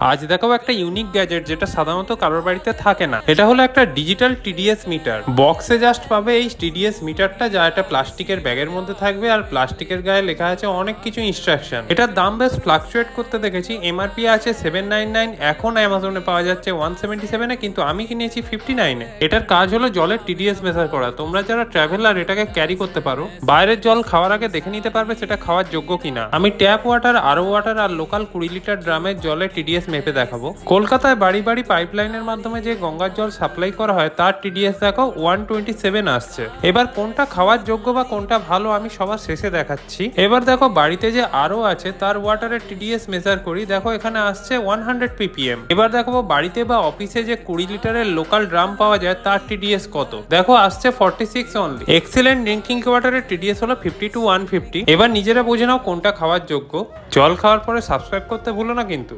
আজ দেখাবো একটা ইউনিক গ্যাজেট যেটা সাধারণত কারোর বাড়িতে থাকে না। এটা হলো একটা ডিজিটাল টিডিএস মিটার বক্সে জাস্ট পাবে এই টিডিএস মিটারটা যা একটা প্লাস্টিকের ব্যাগের মধ্যে থাকবে আর প্লাস্টিকের গায়ে লেখা আছে অনেক কিছু ইনস্ট্রাকশন এটার দাম বেশ ফ্লাকচুয়েট করতে দেখেছি। এমআরপি আছে সেভেন নাইন নাইন এখন অ্যামাজনে পাওয়া যাচ্ছে ওয়ান সেভেন্টি সেভেনে কিন্তু আমি কিনেছি ফিফটি নাইনে এটার কাজ হলো জলের টিডিএস মেজার করা। তোমরা যারা ট্রাভেলার এটাকে ক্যারি করতে পারো। বাইরের জল খাওয়ার আগে দেখে নিতে পারবে সেটা খাওয়ার যোগ্য কিনা। আমি ট্যাপ ওয়াটার আরও ওয়াটার আর লোকাল কুড়ি লিটার ড্রামের জলে টিডিএস মেপে দেখাবো। কলকাতায় বাড়ি বাড়ি পাইপলাইনের মাধ্যমে যে গঙ্গার জল সাপ্লাই করা হয়, তার টিডিএস দেখো ওয়ান টোয়েন্টি সেভেন আসছে। এবার কোনটা খাওয়ার যোগ্য বা কোনটা ভালো আমি সবার শেষে দেখাচ্ছি। এবার দেখো, বাড়িতে যে আরও আছে, তার ওয়াটারের টিডিএস মেজার করি। দেখো, এখানে আসছে ওয়ান হান্ড্রেড পিপিএম এবার দেখো, বাড়িতে বা অফিসে যে কুড়ি লিটারের লোকাল ড্রাম পাওয়া যায়, তার টিডিএস কত? দেখো, আসছে forty six only excellent drinking ওয়াটারের TDS হলো ফিফটি টু ওয়ান ফিফটি এবার নিজেরা বুঝে নাও কোনটা খাওয়ার যোগ্য। জল খাওয়ার পরে সাবস্ক্রাইব করতে ভুলো না কিন্তু।